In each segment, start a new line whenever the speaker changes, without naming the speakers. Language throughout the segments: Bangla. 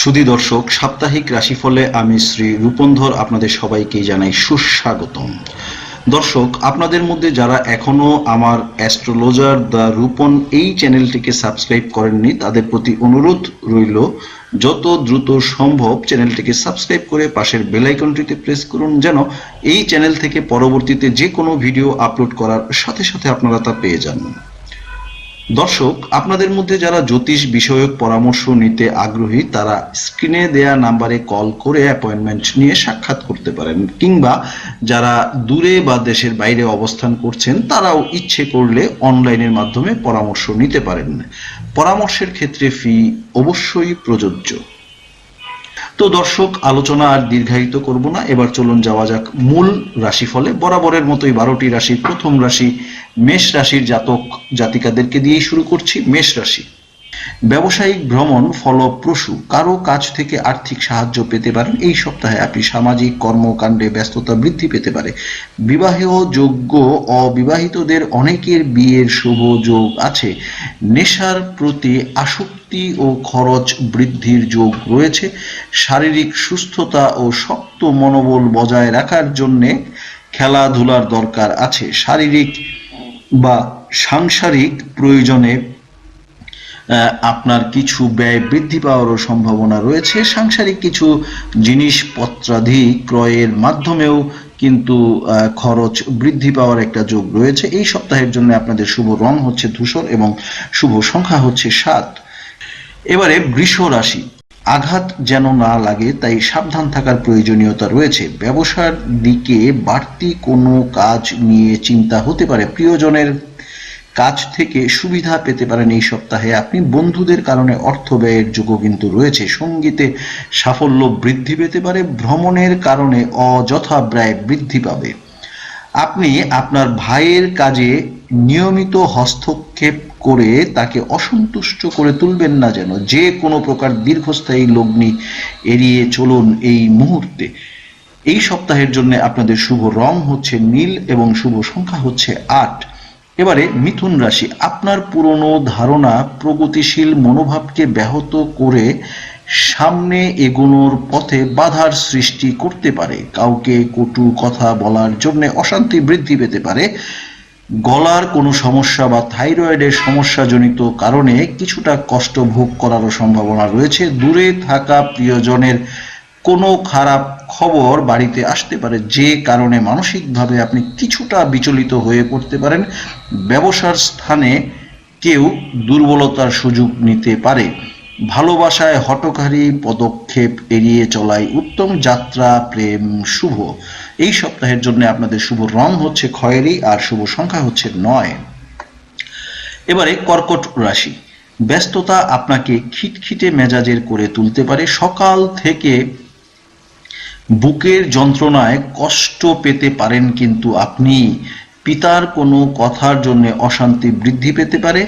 সুধী দর্শক, সাপ্তাহিক রাশিফলে আমি শ্রী রূপন্ধর আপনাদের সবাইকে জানাই সুস্বাগতম। দর্শক, আপনাদের মধ্যে যারা এখনও আমার অ্যাস্ট্রোলজার দ্য রূপন এই চ্যানেলটিকে সাবস্ক্রাইব করেননি, তাদের প্রতি অনুরোধ রইল, যত দ্রুত সম্ভব চ্যানেলটিকে সাবস্ক্রাইব করে পাশের বেল আইকনটিতে প্রেস করুন, যেন এই চ্যানেল থেকে পরবর্তীতে যে কোনো ভিডিও আপলোড করার সাথে সাথে আপনারা তা পেয়ে যান। দর্শক, আপনাদের মধ্যে যারা জ্যোতিষ বিষয়ক পরামর্শ নিতে আগ্রহী, তারা স্ক্রিনে দেয়া নাম্বারে কল করে অ্যাপয়েন্টমেন্ট নিয়ে সাক্ষাৎ করতে পারেন। কিংবা যারা দূরে বা দেশের বাইরে অবস্থান করছেন, তারাও ইচ্ছে করলে অনলাইনের মাধ্যমে পরামর্শ নিতে পারেন। পরামর্শের ক্ষেত্রে ফি অবশ্যই প্রযোজ্য। তো দর্শক আলোচনা আর দীর্ঘায়িত করব না। এবার চলুন যাওয়া যাক মূল রাশিফলে। বরাবরের মতোই বারোটি রাশির প্রথম রাশি মেষ রাশির জাতক জাতিকাদেরকে দিয়েই শুরু করছি মেষ রাশি। ব্যবসায়িক ভ্রমণ ফলপ্রসূ। কারও কাছ থেকে আর্থিক সাহায্য পেতে পারেন। এই সপ্তাহে আপনি সামাজিক কর্মকাণ্ডে ব্যস্ততা বৃদ্ধি পেতে পারে। বিবাহ যোগ্য অবিবাহিতদের অনেকের বিয়ের শুভ যোগ আছে। নেশার প্রতি আসক্তি ও খরচ বৃদ্ধির যোগ রয়েছে। শারীরিক সুস্থতা ও শক্ত মনোবল বজায় রাখার জন্যে খেলাধুলার দরকার আছে। শারীরিক বা সাংসারিক প্রয়োজনে আপনার কিছু ব্যয় বৃদ্ধি পাওয়ারও সম্ভাবনা রয়েছে। সাংসারিক কিছু জিনিসপত্রাদি ক্রয়ের মাধ্যমেও কিন্তু খরচ বৃদ্ধি পাওয়ার একটা যোগ রয়েছে। এই সপ্তাহের জন্য আপনাদের শুভ রং হচ্ছে ধূসর এবং শুভ সংখ্যা হচ্ছে সাত। এবারে বৃষ রাশি। আঘাত যেন না লাগে, তাই সাবধান থাকার প্রয়োজনীয়তা রয়েছে। ব্যবসার দিকে বাড়তি কোনো কাজ নিয়ে চিন্তা হতে পারে। প্রিয়জনের কাজ থেকে সুবিধা পেতে পারেন এই সপ্তাহে। আপনি বন্ধুদের কারণে অর্থ ব্যয়ের যোগও কিন্তু রয়েছে। সঙ্গীতে সাফল্য বৃদ্ধি পেতে পারে। ভ্রমণের কারণে অযথা ব্যয় বৃদ্ধি পাবে। আপনি আপনার ভাইয়ের কাজে নিয়মিত হস্তক্ষেপ করে তাকে অসন্তুষ্ট করে তুলবেন না যেন। যে কোনো প্রকার দীর্ঘস্থায়ী লগ্নি এড়িয়ে চলুন এই মুহূর্তে। এই সপ্তাহের জন্য আপনাদের শুভ রং হচ্ছে নীল এবং শুভ সংখ্যা হচ্ছে আট। এবারে মিথুন রাশি, আপনার পুরনো ধারণা প্রগতিশীল মনোভাবকে ব্যাহত করে সামনে এগোনোর পথে বাধার সৃষ্টি করতে পারে। কাউকে কটু কথা বলার জন্য অশান্তি বৃদ্ধি পেতে পারে। গলার কোনো সমস্যা বা থাইরয়েডের সমস্যাজনিত কারণে কিছুটা কষ্ট ভোগ করারও সম্ভাবনা রয়েছে। দূরে থাকা প্রিয়জনের কোনো খারাপ খবর বাড়িতে আসতে পারে, যে কারণে মানসিকভাবে আপনি কিছুটা বিচলিত হয়ে পড়তে পারেন। ব্যবসার স্থানে কেউ দুর্বলতার সুযোগ নিতে পারে। ভালোবাসায় হটকারী পদক্ষেপ এড়িয়ে চলাই উত্তম যাত্রা, প্রেম, শুভ। এই সপ্তাহের জন্য আপনাদের শুভ রং হচ্ছে খয়েরি আর শুভ সংখ্যা হচ্ছে নয়। এবারে কর্কট রাশি। ব্যস্ততা আপনাকে খিটখিটে মেজাজের করে তুলতে পারে। সকাল থেকে বুকের যন্ত্রণায় কষ্ট পেতে পারেন কিন্তু আপনি। পিতার কোনো কথার জন্য অশান্তি বৃদ্ধি পেতে পারে।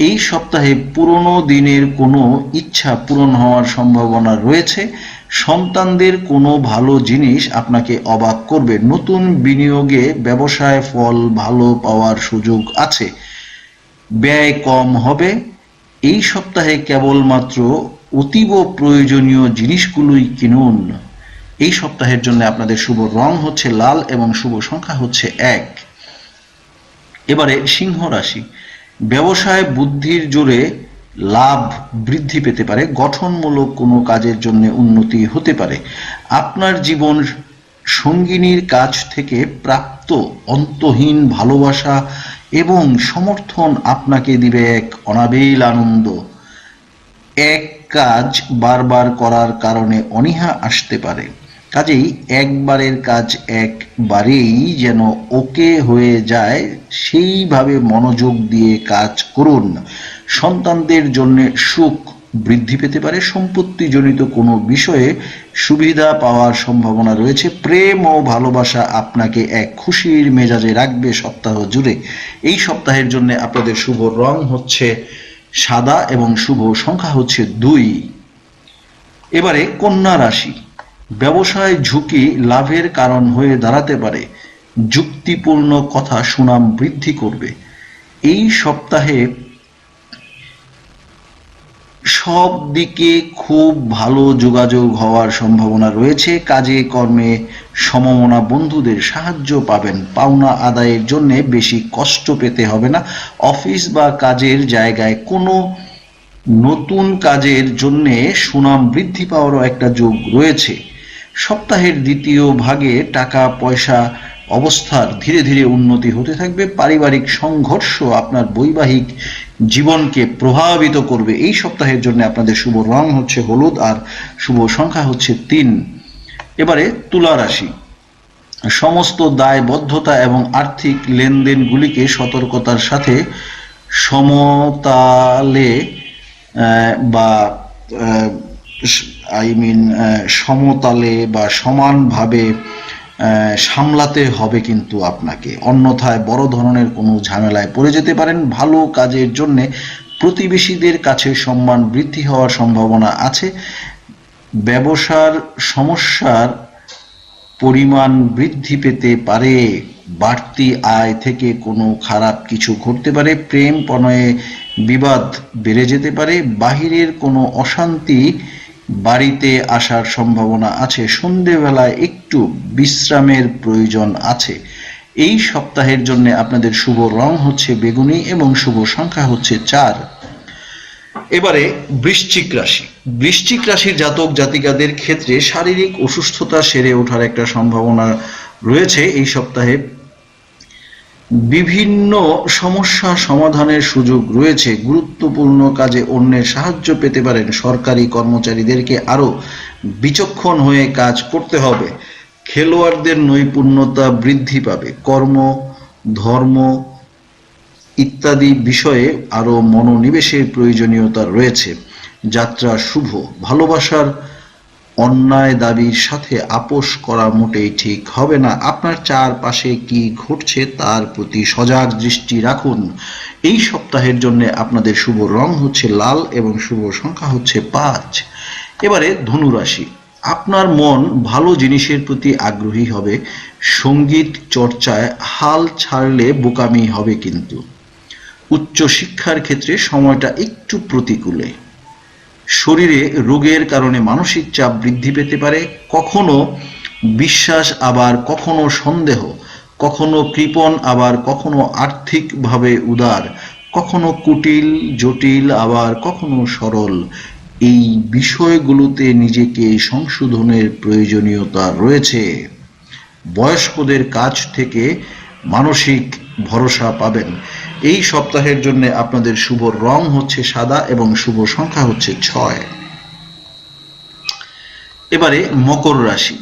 এই সপ্তাহে পুরনো দিনের কোনো ইচ্ছা পূরণ হওয়ার সম্ভাবনা রয়েছে? সন্তানদের কোনো ভালো জিনিস আপনাকে অবাক করবে? নতুন বিনিয়োগে ব্যবসায় ফল ভালো পাওয়ার সুযোগ আছে। ব্যয় কম হবে। এই সপ্তাহে কেবলমাত্র অতীব প্রয়োজনীয় জিনিসগুলোই কিনুন। এই সপ্তাহের জন্য আপনাদের শুভ রং হচ্ছে লাল এবং শুভ সংখ্যা হচ্ছে এক। এবারে সিংহ রাশি। ব্যবসায় বুদ্ধির জোরে লাভ বৃদ্ধি পেতে পারে, গঠনমূলক কোনো কাজের জন্য উন্নতি হতে পারে। আপনার জীবন সঙ্গিনীর কাছ থেকে প্রাপ্ত অন্তহীন ভালোবাসা এবং সমর্থন আপনাকে দিবে এক অনাবিল আনন্দ। এক কাজ বারবার করার কারণে অনীহা আসতে পারে। কাজেই একবারের কাজ একবারেই যেন ওকে হয়ে যায়, সেইভাবে মনোযোগ দিয়ে কাজ করুন। সন্তানদের জন্য সুখ বৃদ্ধি পেতে পারে, সম্পত্তিজনিত কোনো বিষয়ে সুবিধা পাওয়ার সম্ভাবনা রয়েছে, প্রেম ও ভালোবাসা আপনাকে এক খুশির মেজাজে রাখবে সপ্তাহ জুড়ে। এই সপ্তাহের জন্য আপনাদের শুভ রং হচ্ছে সাদা এবং শুভ সংখ্যা হচ্ছে দুই। এবারে কন্যা রাশি। ব্যবসায় ঝুঁকি লাভের কারণ হয়ে দাঁড়াতে পারে। যুক্তিপূর্ণ কথা সুনাম বৃদ্ধি করবে। এই সপ্তাহে সব দিকে খুব ভালো যোগাযোগ হওয়ার সম্ভাবনা রয়েছে। কাজে, কর্মে সমমনা বন্ধুদের সাহায্য পাবেন। পাওনা আদায়ের জন্য বেশি কষ্ট পেতে হবে না। অফিস বা কাজের জায়গায় কোনো নতুন কাজের জন্য সুনাম বৃদ্ধি পাওয়ারও একটা যোগ রয়েছে। সপ্তাহের দ্বিতীয় ভাগে টাকা, পয়সা, অবস্থার ধীরে ধীরে উন্নতি হতে থাকবে। পারিবারিক সংঘর্ষ আপনার বৈবাহিক জীবনকে প্রভাবিত করবে। এই সপ্তাহের জন্য আপনাদের শুভ রং হচ্ছে হলুদ আর শুভ সংখ্যা হচ্ছে তিন। এবারে তুলা রাশি। সমস্ত দায়বদ্ধতা এবং আর্থিক লেনদেনগুলিকে সতর্কতার সাথে সমতালে বা আই মিন সমতালে বা সমানভাবে আহ, সামলাতে হবে কিন্তু আপনাকে। অন্যথায় বড় ধরনের কোনো ঝামেলায় পড়ে যেতে পারেন। ভালো কাজের জন্যে প্রতিবেশীদের কাছে সম্মান বৃদ্ধি হওয়ার সম্ভাবনা আছে। ব্যবসার সমস্যার পরিমাণ বৃদ্ধি পেতে পারে। বাড়তি আয় থেকে কোনো খারাপ কিছু ঘটতে পারে। প্রেম প্রণয়ে বিবাদ বেড়ে যেতে পারে। বাহিরের কোনো অশান্তি বাড়িতে আসার সম্ভাবনা আছে, সন্ধেবেলায় একটু বিশ্রামের প্রয়োজন আছে। এই সপ্তাহের জন্য আপনাদের শুভ রং হচ্ছে বেগুনি এবং শুভ সংখ্যা হচ্ছে চার। এবারে বৃশ্চিক রাশি। বৃশ্চিক রাশির জাতক জাতিকাদের ক্ষেত্রে শারীরিক অসুস্থতা সেরে ওঠার একটা সম্ভাবনা রয়েছে এই সপ্তাহে। বিভিন্ন সমস্যা সমাধানের সুযোগ রয়েছে। গুরুত্বপূর্ণ কাজে অন্যের সাহায্য পেতে পারেন সরকারি কর্মচারীদেরকে আরও বিচক্ষণ হয়ে কাজ করতে হবে। খেলোয়াড়দের নৈপুণ্যতা বৃদ্ধি পাবে। কর্ম, ধর্ম ইত্যাদি বিষয়ে আরও মনোনিবেশের প্রয়োজনীয়তা রয়েছে। যাত্রা শুভ, ভালোবাসার অন্যায় দাবির সাথে আপোষ করা মোটেই ঠিক হবে না। আপনার চারপাশে কি ঘটছে তার প্রতি সজাগ দৃষ্টি রাখুন। এই সপ্তাহের জন্য আপনাদের শুভ রং হচ্ছে লাল এবং শুভ সংখ্যা হচ্ছে পাঁচ। এবারে ধনুরাশি আপনার মন ভালো জিনিসের প্রতি আগ্রহী হবে। সংগীত চর্চায় হাল ছাড়লে বোকামি হবে কিন্তু। উচ্চ শিক্ষার ক্ষেত্রে সময়টা একটু প্রতিকূলে। শরীরে রোগের কারণে মানসিক চাপ বৃদ্ধি পেতে পারে, কখনো বিশ্বাস আবার কখনো সন্দেহ, কখনো কৃপণ আবার কখনো আর্থিকভাবে উদার, কখনো কুটিল, জটিল আবার কখনো সরল। এই বিষয়গুলোতে নিজেকে সংশোধনের প্রয়োজনীয়তা রয়েছে। বয়স্কদের কাছ থেকে মানসিক ভরসা পাবেন। এই সপ্তাহের জন্য আপনাদের শুভ রং হচ্ছে সাদা এবং শুভ সংখ্যা হচ্ছে ছয়। এবারে মকর রাশি।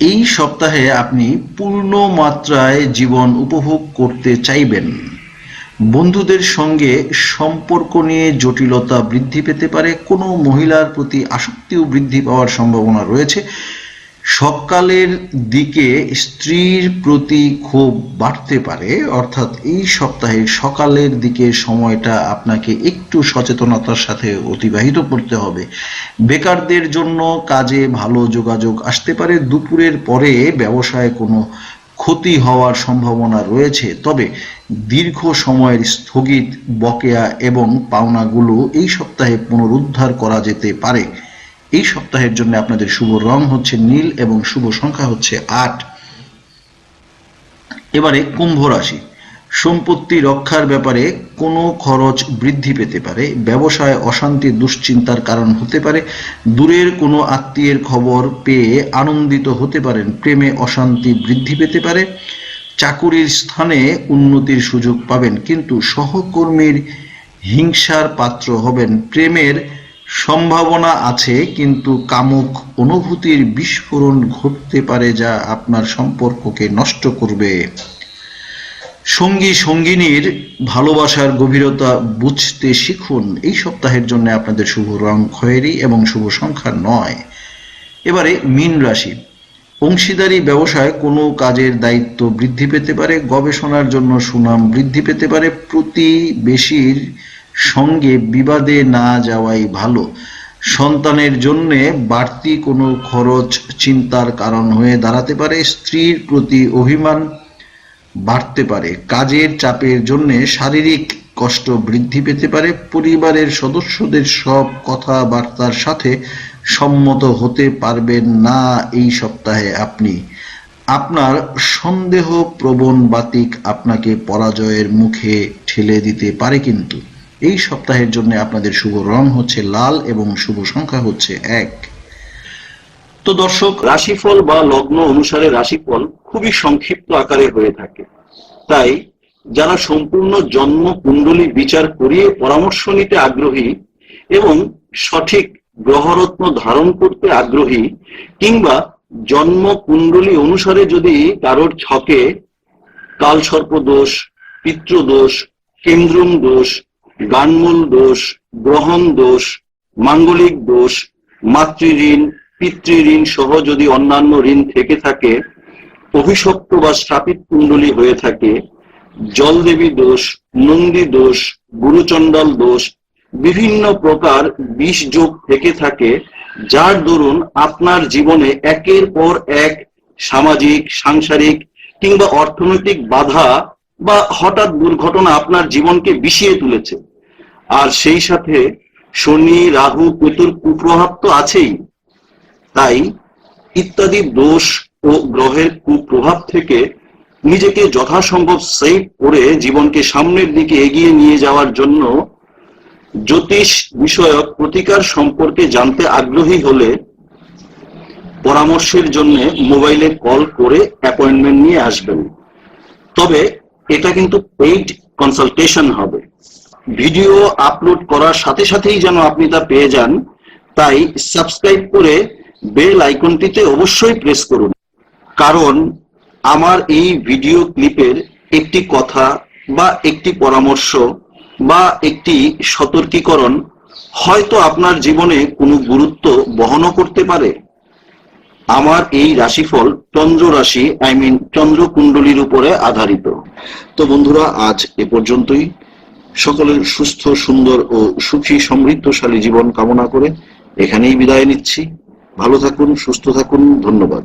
এই সপ্তাহে আপনি পূর্ণ মাত্রায় জীবন উপভোগ করতে চাইবেন। বন্ধুদের সঙ্গে সম্পর্ক নিয়ে জটিলতা বৃদ্ধি পেতে পারে, কোনো মহিলার প্রতি আসক্তিও বৃদ্ধি পাওয়ার সম্ভাবনা রয়েছে। সকালের দিকে স্ত্রীর প্রতি ক্ষোভ বাড়তে পারে, অর্থাৎ এই সপ্তাহে সকালের দিকে সময়টা আপনাকে একটু সচেতনতার সাথে অতিবাহিত করতে হবে। বেকারদের জন্য কাজে ভালো যোগাযোগ আসতে পারে, দুপুরের পরে ব্যবসায় কোনো ক্ষতি হওয়ার সম্ভাবনা রয়েছে, তবে দীর্ঘ সময়ের স্থগিত বকেয়া এবং পাওনাগুলো এই সপ্তাহে পুনরুদ্ধার করা যেতে পারে। এই সপ্তাহের জন্য আপনাদের শুভ রং হচ্ছে নীল এবং শুভ সংখ্যা হচ্ছে আট। এবারে কুম্ভ রাশি। সম্পত্তি রক্ষার ব্যাপারে কোনো খরচ বৃদ্ধি পেতে পারে, ব্যবসায় অশান্তি, দুশ্চিন্তার কারণ হতে পারে, দূরের কোনো আত্মীয়ের খবর পেয়ে আনন্দিত হতে পারেন, প্রেমে অশান্তি বৃদ্ধি পেতে পারে, চাকুরির স্থানে উন্নতির সুযোগ পাবেন, কিন্তু সহকর্মীর হিংসার পাত্র হবেন, প্রেমের সম্ভাবনা আছে, কিন্তু কামুক অনুভূতির বিস্ফোরণ ঘটতে পারে যা আপনার সম্পর্ককে নষ্ট করবে। সঙ্গী, সঙ্গিনীর ভালোবাসার গভীরতা বুঝতে শিখুন। এই সপ্তাহের জন্য আপনাদের শুভ রং খয়েরি এবং শুভ সংখ্যা নয়। এবারে মীন রাশি। অংশীদারি ব্যবসায় কোনো কাজের দায়িত্ব বৃদ্ধি পেতে পারে, গবেষণার জন্য সুনাম বৃদ্ধি পেতে পারে, প্রতিবেশীর সঙ্গে বিবাদে না যাওয়াই ভালো। সন্তানের জন্য বাড়তি কোনো খরচ চিন্তার কারণ হয়ে দাঁড়াতে পারে, স্ত্রীর প্রতি অভিমান বাড়তে পারে। কাজের চাপের জন্য শারীরিক কষ্ট বৃদ্ধি পেতে পারে। পরিবারের সদস্যদের সব কথাবার্তার সাথে সম্মত হতে পারবেন না এই সপ্তাহে আপনি। আপনার সন্দেহ প্রবণ বাতিক আপনাকে পরাজয়ের মুখে ঠেলে দিতে পারে কিন্তু। এই সপ্তাহের জন্য আপনাদের শুভ রং হচ্ছে লাল এবং শুভ সংখ্যা হচ্ছে এক। তো দর্শক,
রাশিফল বা লগ্ন অনুসারে রাশিফল খুবই সংক্ষিপ্ত আকারে হয়ে থাকে। তাই যারা সম্পূর্ণ জন্ম কুণ্ডলী বিচার করিয়ে পরামর্শ নিতে আগ্রহী এবং সঠিক গ্রহরত্ন ধারণ করতে আগ্রহী কিংবা জন্ম কুণ্ডলী অনুসারে যদি কারোর ছকে কালসর্প দোষ পিতৃদোষ কেন্দ্রুম দোষ গানমূল দোষ, গ্রহণ দোষ, মাঙ্গলিক দোষ মাতৃঋণ পিতৃঋণ সহ যদি অন্যান্য ঋণ থেকে থাকে, অভিশপ্ত বা শ্রাপিত কুণ্ডলী হয়ে থাকে, জলদেবী দোষ, নন্দী দোষ, গুরুচণ্ডাল দোষ, বিভিন্ন প্রকার বিষ যোগ থেকে থাকে, যার দরুন আপনার জীবনে একের পর এক সামাজিক, সাংসারিক কিংবা অর্থনৈতিক বাধা বা হঠাৎ দুর্ঘটনা আপনার জীবনকে বিষিয়ে তুলেছে। আর সেই সাথে শনি, রাহু, কেতুর কুপ্রভাব তো আছেই। তাই ইত্যাদি দোষ ও গ্রহের কুপ্রভাব থেকে নিজেকে যথাসম্ভব সেভ করে জীবনকে সামনের দিকে এগিয়ে নিয়ে যাওয়ার জন্য জ্যোতিষ বিষয়ক প্রতিকার সম্পর্কে জানতে আগ্রহী হলে পরামর্শের জন্য মোবাইলে কল করে অ্যাপয়েন্টমেন্ট নিয়ে আসবেন। তবে এটা কিন্তু পেইড কনসালটেশন হবে। ভিডিও আপলোড করার সাথে সাথেই যেন আপনি তা পেয়ে যান, তাই সাবস্ক্রাইব করে বেল আইকনটিতে অবশ্যই প্রেস করুন। কারণ আমার এই ভিডিও ক্লিপের একটি কথা বা একটি পরামর্শ বা একটি সতর্কীকরণ হয়তো আপনার জীবনে কোনো গুরুত্ব বহনও করতে পারে। আমার এই রাশিফল চন্দ্র রাশি আই মিন চন্দ্র কুণ্ডলীর উপরে আধারিত।
তো বন্ধুরা, আজ এ পর্যন্তই। সকলের সুস্থ, সুন্দর ও সুখী, সমৃদ্ধশালী জীবন কামনা করে এখানেই বিদায় নিচ্ছি। ভালো থাকুন, সুস্থ থাকুন, ধন্যবাদ।